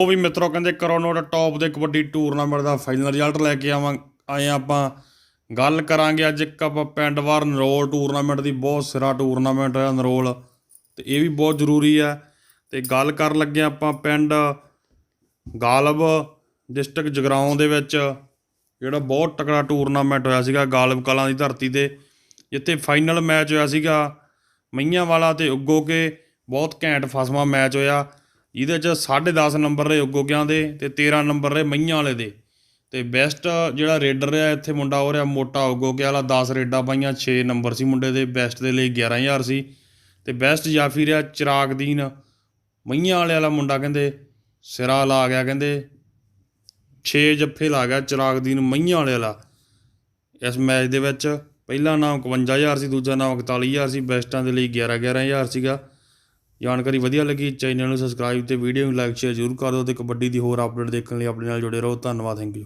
ਉਹ ਵੀ ਮਿੱਤਰੋ ਕਹਿੰਦੇ ਕਰੋ ਨੋਟ ਟੌਪ ਦੇ ਕਬੱਡੀ ਟੂਰਨਾਮੈਂਟ ਦਾ ਫਾਈਨਲ ਰਿਜ਼ਲਟ ਲੈ ਕੇ ਆਵਾਂ, ਆਏ ਹਾਂ ਆਪਾਂ। ਗੱਲ ਕਰਾਂਗੇ ਅੱਜ ਇੱਕ ਆਪਾਂ ਪਿੰਡ ਵਾਰ ਨਰੋਲ ਟੂਰਨਾਮੈਂਟ ਦੀ, ਬਹੁਤ ਸਿਰਾ ਟੂਰਨਾਮੈਂਟ ਹੋਇਆ ਨਰੋਲ, ਤੇ ਇਹ ਵੀ ਬਹੁਤ ਜ਼ਰੂਰੀ ਹੈ ਤੇ ਗੱਲ ਕਰਨ ਲੱਗੇ ਆਪਾਂ ਪਿੰਡ ਗਾਲਬ ਡਿਸਟ੍ਰਿਕਟ ਜਗਰਾਉਂ ਦੇ ਵਿੱਚ, ਜਿਹੜਾ ਬਹੁਤ ਤਕੜਾ ਟੂਰਨਾਮੈਂਟ ਹੋਇਆ ਸੀਗਾ ਗਾਲਬ ਕਲਾਂ ਦੀ ਧਰਤੀ ਤੇ, ਜਿੱਥੇ ਫਾਈਨਲ ਮੈਚ ਹੋਇਆ ਸੀਗਾ ਮਈਆਂ ਵਾਲਾ ਤੇ ਉੱਗੋ ਕੇ ਬਹੁਤ ਘੈਂਟ ਫਸਵਾ ਮੈਚ ਹੋਇਆ। ਜਿਹਦੇ ਚ 10.5 ਨੰਬਰ ਰਹੇ ਉੱਗੋਕਿਆਂ ਦੇ ਤੇ 13 ਨੰਬਰ ਰਹੇ ਮਈਆਂ ਵਾਲੇ ਦੇ। ਤੇ ਬੈਸਟ ਜਿਹੜਾ ਰੇਡਰ ਰਿਹਾ, ਇੱਥੇ ਮੁੰਡਾ ਹੋ ਰਿਹਾ ਮੋਟਾ ਉੱਗੋ ਕੇ ਵਾਲਾ 10 ਰੇਡਾਂ ਪਾਈਆਂ 6 ਨੰਬਰ ਸੀ ਮੁੰਡੇ ਦੇ ਬੈਸਟ ਦੇ ਲਈ 11000 ਸੀ। ਤੇ ਬੈਸਟ ਜਾਫੀ ਰਿਹਾ ਚਿਰਾਗਦੀਨ, ਮਈਆਂ ਵਾਲੇ ਵਾਲਾ ਮੁੰਡਾ ਕਹਿੰਦੇ, ਸਿਰਾ ਲਾ ਗਿਆ ਕਹਿੰਦੇ 6 ਜੱਫੇ ਲਾ ਗਿਆ ਚਿਰਾਗਦੀਨ ਮਈਆਂ ਵਾਲੇ ਵਾਲਾ। ਇਸ ਮੈਚ ਦੇ ਵਿੱਚ ਪਹਿਲਾ ਨਾਮ 51000 ਸੀ, ਦੂਜਾ ਨਾਮ 41000 ਸੀ ਬੈਸਟਾਂ ਦੇ ਲਈ 11 11000 ਸੀਗਾ। ਜਾਣਕਾਰੀ ਵਧੀਆ ਲੱਗੀ, ਚੈਨਲ ਨੂੰ ਸਬਸਕ੍ਰਾਈਬ ਤੇ ਵੀਡੀਓ ਨੂੰ ਲਾਈਕ ਸ਼ੇਅਰ ਜ਼ਰੂਰ ਕਰ ਦਿਓ ਤੇ ਕਬੱਡੀ ਦੀ ਹੋਰ ਅਪਡੇਟ ਦੇਖਣ ਲਈ ਆਪਣੇ ਨਾਲ ਜੁੜੇ ਰਹੋ। ਧੰਨਵਾਦ ਥੈਂਕ ਯੂ